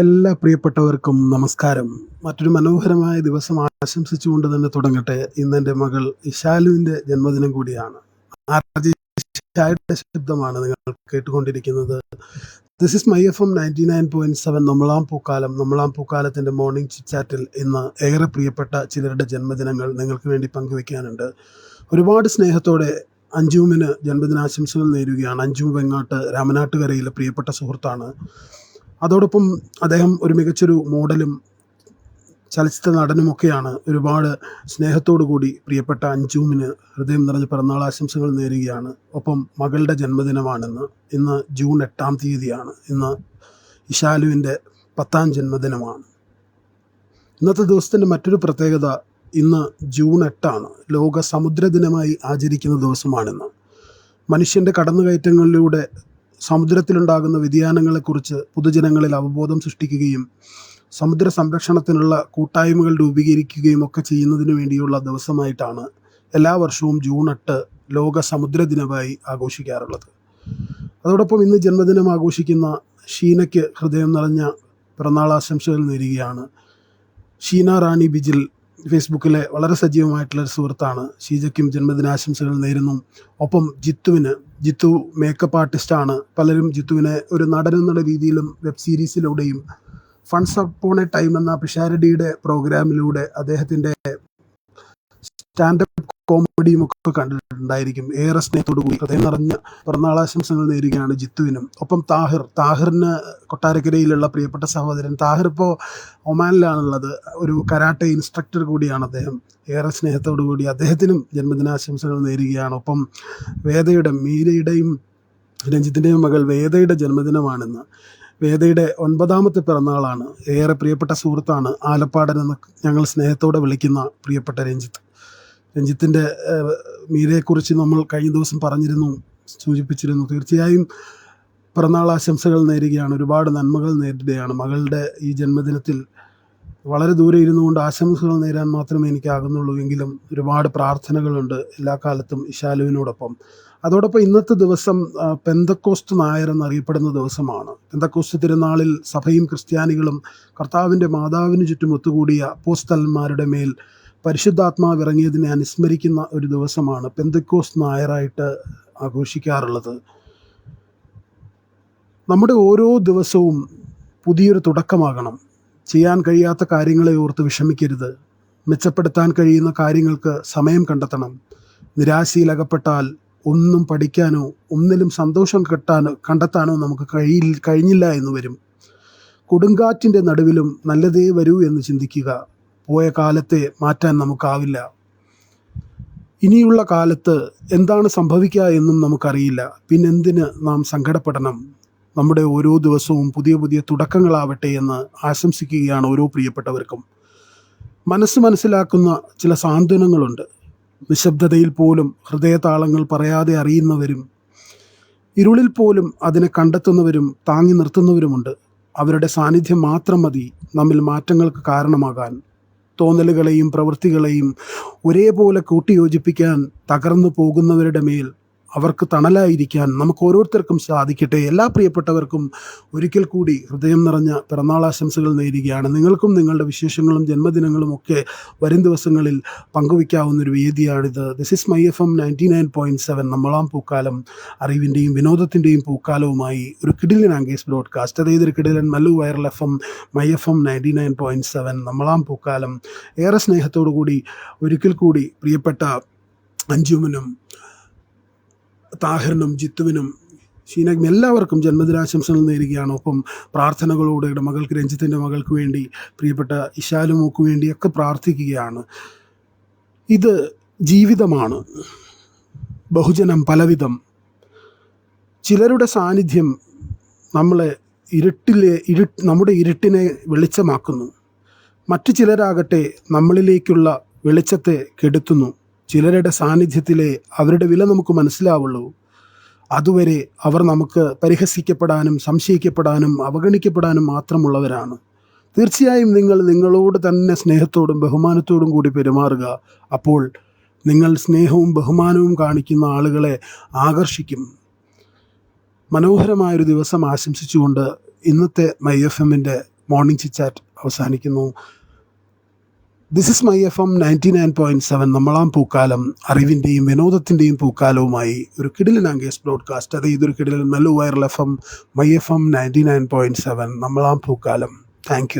എല്ലാ പ്രിയപ്പെട്ടവർക്കും നമസ്കാരം. മറ്റൊരു മനോഹരമായ ദിവസം ആശംസിച്ചുകൊണ്ട് തന്നെ തുടങ്ങട്ടെ. ഇന്ന് എന്റെ മകൾ ഇഷാലുവിന്റെ ജന്മദിനം കൂടിയാണ്. ശബ്ദമാണ് നിങ്ങൾ കേട്ടുകൊണ്ടിരിക്കുന്നത്. This is my F M ninety nine point seven നമ്മളാം പൂക്കാലം നമ്മളാം പൂക്കാലത്തിന്റെ മോർണിംഗ് ചിറ്റാറ്റിൽ ഇന്ന് ഏറെ പ്രിയപ്പെട്ട ചിലരുടെ ജന്മദിനങ്ങൾ നിങ്ങൾക്ക് വേണ്ടി പങ്കുവെക്കാനുണ്ട് ഒരുപാട് സ്നേഹത്തോടെ അഞ്ജുവിന് ജന്മദിനാശംസകൾ നേരുകയാണ്. അഞ്ജു വെങ്ങാട്ട് രാമനാട്ടുകരയിലെ പ്രിയപ്പെട്ട സുഹൃത്താണ്. അതോടൊപ്പം അദ്ദേഹം ഒരു മികച്ചൊരു മോഡലും ചലച്ചിത്ര നടനുമൊക്കെയാണ് ഒരുപാട് സ്നേഹത്തോടു കൂടി പ്രിയപ്പെട്ട അഞ്ജുവിന് ഹൃദയം നിറഞ്ഞ പിറന്നാൾ ആശംസകൾ നേരുകയാണ്. ഒപ്പം മകളുടെ ജന്മദിനമാണെന്ന് ഇന്ന് ജൂൺ എട്ടാം തീയതിയാണ്. ഇന്ന് ഇഷാലുവിന്റെ പത്താം ജന്മദിനമാണ്. ഇന്നത്തെ ദിവസത്തിന്റെ മറ്റൊരു പ്രത്യേകത ഇന്ന് ജൂൺ എട്ടാണ്. ലോക സമുദ്ര ദിനമായി ആചരിക്കുന്ന ദിവസമാണിന്ന്. മനുഷ്യന്റെ കടന്നുകയറ്റങ്ങളിലൂടെ സമുദ്രത്തിലുണ്ടാകുന്ന വ്യതിയാനങ്ങളെക്കുറിച്ച് പൊതുജനങ്ങളിൽ അവബോധം സൃഷ്ടിക്കുകയും സമുദ്ര സംരക്ഷണത്തിനുള്ള കൂട്ടായ്മകൾ രൂപീകരിക്കുകയും ഒക്കെ ചെയ്യുന്നതിന് വേണ്ടിയുള്ള ദിവസമായിട്ടാണ് എല്ലാ വർഷവും ജൂൺ എട്ട് ലോക സമുദ്ര ദിനമായി ആഘോഷിക്കാറുള്ളത്. അതോടൊപ്പം ഇന്ന് ജന്മദിനം ആഘോഷിക്കുന്ന ഷീനയ്ക്ക് ഹൃദയം നിറഞ്ഞ പിറന്നാൾ ആശംസകൾ നേരുകയാണ്. ഷീന റാണി ബിജിൽ ഫേസ്ബുക്കിലെ വളരെ സജീവമായിട്ടുള്ള ഒരു സുഹൃത്താണ്. ഷീജയ്ക്കും ജന്മദിനാശംസകൾ നേരുന്നു. ഒപ്പം ജിത്തുവിന് ജിത്തു മേക്കപ്പ് ആർട്ടിസ്റ്റാണ് പലരും ജിത്തുവിനെ ഒരു നടൻ എന്നുള്ള രീതിയിലും വെബ് സീരീസിലൂടെയും ഫൺസ് അപ്പോൺ എ ടൈം എന്ന പിഷാരടിയുടെ പ്രോഗ്രാമിലൂടെ അദ്ദേഹത്തിന്റെ സ്റ്റാൻഡപ്പ് കോമഡിയും ഒക്കെ കണ്ടിട്ടുണ്ടായിരിക്കും. ഏറെ സ്നേഹത്തോടുകൂടി ഹൃദയം നിറഞ്ഞ പിറന്നാളാശംസകൾ നേരുകയാണ് ജിത്തുവിനും. ഒപ്പം താഹിർ താഹിറിന് കൊട്ടാരക്കരയിലുള്ള പ്രിയപ്പെട്ട സഹോദരൻ. താഹിർ ഇപ്പോൾ ഒമാനിലാണുള്ളത്. ഒരു കരാട്ടെ ഇൻസ്ട്രക്ടർ കൂടിയാണ് അദ്ദേഹം. ഏറെ സ്നേഹത്തോടു കൂടി അദ്ദേഹത്തിനും ജന്മദിനാശംസകൾ നേരുകയാണ്. ഒപ്പം വേദയുടെ മീരയുടെയും രഞ്ജിത്തിന്റെയും മകൾ വേദയുടെ ജന്മദിനമാണെന്ന്. വേദയുടെ ഒൻപതാമത്തെ പിറന്നാളാണ്. ഏറെ പ്രിയപ്പെട്ട സുഹൃത്താണ് ആലപ്പാടൻ എന്ന് ഞങ്ങൾ സ്നേഹത്തോടെ വിളിക്കുന്ന പ്രിയപ്പെട്ട രഞ്ജിത്ത്. രഞ്ജിത്തിന്റെ മീരയെക്കുറിച്ച് നമ്മൾ കഴിഞ്ഞ ദിവസം പറഞ്ഞിരുന്നു സൂചിപ്പിച്ചിരുന്നു. തീർച്ചയായും പിറന്നാൾ ആശംസകൾ നേരുകയാണ്. ഒരുപാട് നന്മകൾ നേരിടുകയാണ് മകളുടെ ഈ ജന്മദിനത്തിൽ വളരെ ദൂരെ ഇരുന്നു കൊണ്ട് ആശംസകൾ നേരാൻ മാത്രമേ എനിക്കാകുന്നുള്ളൂ. എങ്കിലും ഒരുപാട് പ്രാർത്ഥനകളുണ്ട് എല്ലാ കാലത്തും ഇശാലുവിനോടൊപ്പം. അതോടൊപ്പം ഇന്നത്തെ ദിവസം പെന്തക്കോസ്റ്റ് നായർ എന്നറിയപ്പെടുന്ന ദിവസമാണ്. പെന്തക്കോസ്റ്റ് തിരുനാളിൽ സഭയും ക്രിസ്ത്യാനികളും കർത്താവിന്റെ മാതാവിന് ചുറ്റും ഒത്തുകൂടിയ അപ്പോസ്തലന്മാരുടെ മേൽ പരിശുദ്ധാത്മാവ് ഇറങ്ങിയതിനെ അനുസ്മരിക്കുന്ന ഒരു ദിവസമാണ് പെന്തക്കോസ് നായറായിട്ട് ആഘോഷിക്കാറുള്ളത്. നമ്മുടെ ഓരോ ദിവസവും പുതിയൊരു തുടക്കമാകണം. ചെയ്യാൻ കഴിയാത്ത കാര്യങ്ങളെ ഓർത്ത് വിഷമിക്കരുത്. മെച്ചപ്പെടുത്താൻ കഴിയുന്ന കാര്യങ്ങൾക്ക് സമയം കണ്ടെത്തണം. നിരാശയിലകപ്പെട്ടാൽ ഒന്നും പഠിക്കാനോ ഒന്നിലും സന്തോഷം കിട്ടാനോ കണ്ടെത്താനോ നമുക്ക് കഴിയി കഴിഞ്ഞില്ല എന്ന് വരും. കൊടുങ്കാറ്റിന്റെ നടുവിലും നല്ലതേ വരൂ എന്ന് ചിന്തിക്കുക. പോയ കാലത്തെ മാറ്റാൻ നമുക്കാവില്ല. ഇനിയുള്ള കാലത്ത് എന്താണ് സംഭവിക്കുക എന്നും നമുക്കറിയില്ല. പിന്നെന്തിന് നാം സങ്കടപ്പെടണം? നമ്മുടെ ഓരോ ദിവസവും പുതിയ പുതിയ തുടക്കങ്ങളാവട്ടെ എന്ന് ആശംസിക്കുകയാണ് ഓരോ പ്രിയപ്പെട്ടവർക്കും. മനസ്സ് മനസ്സിലാക്കുന്ന ചില സാന്ത്വനങ്ങളുണ്ട്. നിശബ്ദതയിൽ പോലും ഹൃദയതാളങ്ങൾ പറയാതെ അറിയുന്നവരും ഇരുളിൽ പോലും അതിനെ കണ്ടെത്തുന്നവരും താങ്ങി നിർത്തുന്നവരുമുണ്ട്. അവരുടെ സാന്നിധ്യം മാത്രം മതി നമ്മിൽ മാറ്റങ്ങൾക്ക് കാരണമാകാൻ. തോന്നലുകളെയും പ്രവൃത്തികളെയും ഒരേപോലെ കൂട്ടിയോജിപ്പിക്കാൻ തകർന്നു പോകുന്നവരുടെ മേൽ അവർക്ക് തണലായിരിക്കാൻ നമുക്ക് ഓരോരുത്തർക്കും സാധിക്കട്ടെ. എല്ലാ പ്രിയപ്പെട്ടവർക്കും ഒരിക്കൽ കൂടി ഹൃദയം നിറഞ്ഞ പിറന്നാൾ ആശംസകൾ നേരുകയാണ്. നിങ്ങൾക്കും നിങ്ങളുടെ വിശേഷങ്ങളും ജന്മദിനങ്ങളും ഒക്കെ വരും ദിവസങ്ങളിൽ പങ്കുവയ്ക്കാവുന്ന ഒരു വേദിയാണിത്. This is my F M ninety nine point seven നമ്മളാം പൂക്കാലം അറിവിന്റെയും വിനോദത്തിന്റെയും പൂക്കാലവുമായി ഒരു കിടിലൻ ആംഗേസ് ബ്രോഡ്കാസ്റ്റ് അതായത് ഒരു കിടിലൻ Mallu viral F M my F M ninety nine point seven നമ്മളാം പൂക്കാലം. ഏറെ സ്നേഹത്തോടു കൂടി ഒരിക്കൽ കൂടി പ്രിയപ്പെട്ട അഞ്ജുമനും താഹിറിനും ജിത്തുവിനും ഷീനക്കും എല്ലാവർക്കും ജന്മദിനാശംസകൾ നേരുകയാണ്. ഒപ്പം പ്രാർത്ഥനകളോടെ മകൾക്ക് രഞ്ജിത്തിന്റെ മകൾക്ക് വേണ്ടി പ്രിയപ്പെട്ട ഇശാലുമോക്ക് വേണ്ടിയൊക്കെ പ്രാർത്ഥിക്കുകയാണ്. ഇത് ജീവിതമാണ്. ബഹുജനം പലവിധം. ചിലരുടെ സാന്നിധ്യം നമ്മളെ ഇരുട്ടിലെ ഇരു നമ്മുടെ ഇരുട്ടിനെ വെളിച്ചമാക്കുന്നു. മറ്റു ചിലരാകട്ടെ നമ്മളിലേക്കുള്ള വെളിച്ചത്തെ കെടുത്തുന്നു. ചിലരുടെ സാന്നിധ്യത്തിലെ അവരുടെ വില നമുക്ക് മനസ്സിലാവുള്ളൂ. അതുവരെ അവർ നമുക്ക് പരിഹസിക്കപ്പെടാനും സംശയിക്കപ്പെടാനും അവഗണിക്കപ്പെടാനും മാത്രമുള്ളവരാണ്. തീർച്ചയായും നിങ്ങൾ നിങ്ങളോട് തന്നെ സ്നേഹത്തോടും ബഹുമാനത്തോടും കൂടി പെരുമാറുക. അപ്പോൾ നിങ്ങൾ സ്നേഹവും ബഹുമാനവും കാണിക്കുന്ന ആളുകളെ ആകർഷിക്കും. മനോഹരമായൊരു ദിവസം ആശംസിച്ചുകൊണ്ട് ഇന്നത്തെ മൈ എഫ് എമ്മിന്റെ മോർണിംഗ് ചിച്ചാറ്റ് അവസാനിക്കുന്നു. This is my F M ninety nine point seven നമ്മളാം പൂക്കാലം അറിവിന്റെയും വിനോദത്തിന്റെയും പൂക്കാലവുമായി ഒരു കിടിലൻ അങ്കേസ് ബ്രോഡ്കാസ്റ്റ് അത് ഇതൊരു കിടിലൻ നല്ല viral F M my F M ninety nine point seven നമ്മളാം പൂക്കാലം. Thank you